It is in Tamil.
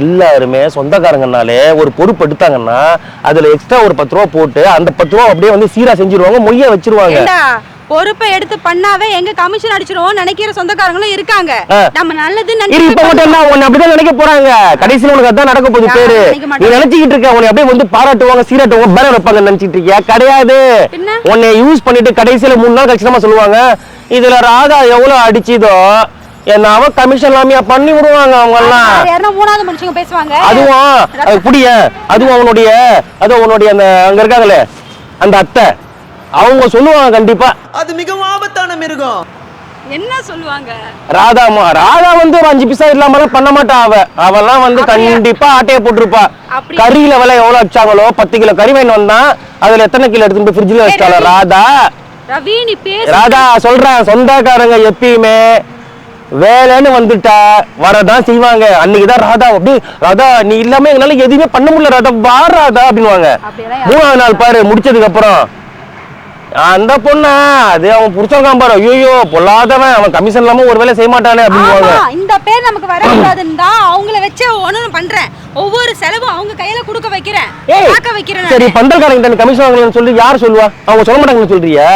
எல்லாருமே சொந்தக்காரங்கனாலே ஒரு பொறுப்பு எடுத்தாங்கன்னா அதுல எக்ஸ்ட்ரா ஒரு பத்து ரூபா போட்டு அந்த பத்து ரூபா அப்படியே வந்து சீரா செஞ்சிருவாங்க மொய்ய வச்சிருவாங்க. பொறுப்பை எடுத்து பண்ணாவே எங்க கமிஷன் அடிச்சிருவோம் நினைக்கிற சொந்தக்காரங்களும் இருக்காங்க. நம்ம நல்லது இப்ப மட்டும் என்ன உன்னை அப்படிதான் நினைக்க போறாங்க. கடைசியில உனக்கு அதான் நடக்க போகுது பேரு. நீ நினைச்சுக்கிட்டு இருக்க உன்னை அப்படியே வந்து பாராட்டுவாங்க சீராட்டுவாங்க பேனர் வைப்பாங்க நினைச்சிட்டு இருக்கியா? கிடையாது? உன்னை யூஸ் பண்ணிட்டு கடைசியில மூணு நாள் கழிச்சு சொல்லுவாங்க. இதுல ராதா எவ்வளவு அடிச்சுதோ என்ன அவ கமிஷன் எல்லாமே பண்ணி விடுவாங்க அவங்க எல்லாம் மூணாவது மனுஷங்க பேசுவாங்க. அதுவும் அது புடிய அதுவும் அவனுடைய அது அவனுடைய அந்த அங்க இருக்காங்களே அந்த அத்தை. அவங்க சொல்லுவாங்க கண்டிப்பா. அது மிகவும் ஆபத்தான மிருகம். என்ன சொல்லுவாங்க? ராதாமா ராதா வந்து ஒரு அஞ்சு பிசா இல்லாமலாம் பண்ண மாட்டா அவ. அவெல்லாம் வந்து? கண்டிப்பா ஆட்டைய போட்டிருப்பா. கறியில விலை எவ்வளவு வச்சாங்களோ பத்து கிலோ கறி வாங்கி வந்தா அதுல எத்தனை கிலோ எடுத்துட்டு போய் ஃப்ரிட்ஜ்ல ரவி. ராதா. ராதா சொல்றேன் சொந்தக்காரங்க எப்பயுமே வேலைன்னு வந்துட்டா வரதான் செய்வாங்க. அன்னைக்குதான் ராதா அப்படி ராதா நீ இல்லாம எங்களால எதுவுமே பண்ண முடியல ராதா வா ராதா யாரும் மூணாவது நாள் பாரு முடிச்சதுக்கு அப்புறம் அந்த பொண்ணா அது அவன் புடிச்சவங்க பாரு. ஐயோ பொல்லாதவன் அவன் கமிஷன் இல்லாம ஒரு வேலை செய்ய மாட்டானே அப்படின்னுவாங்க. ஆமா இந்த பேர் நமக்கு வரக்கூடாதுன்னு தான் அவங்கள வச்சு ஒண்ணு பண்றேன். ஒவ்வொரு செலவும் அவங்க கையில கொடுக்க வைக்கிறேன் வைக்கிறேன் சரி. பந்தல்காரங்க கமிஷன் வாங்கலன்னு சொல்லி யார் சொல்லுவா? அவங்க சொல்ல மாட்டாங்கன்னு சொல்றியா?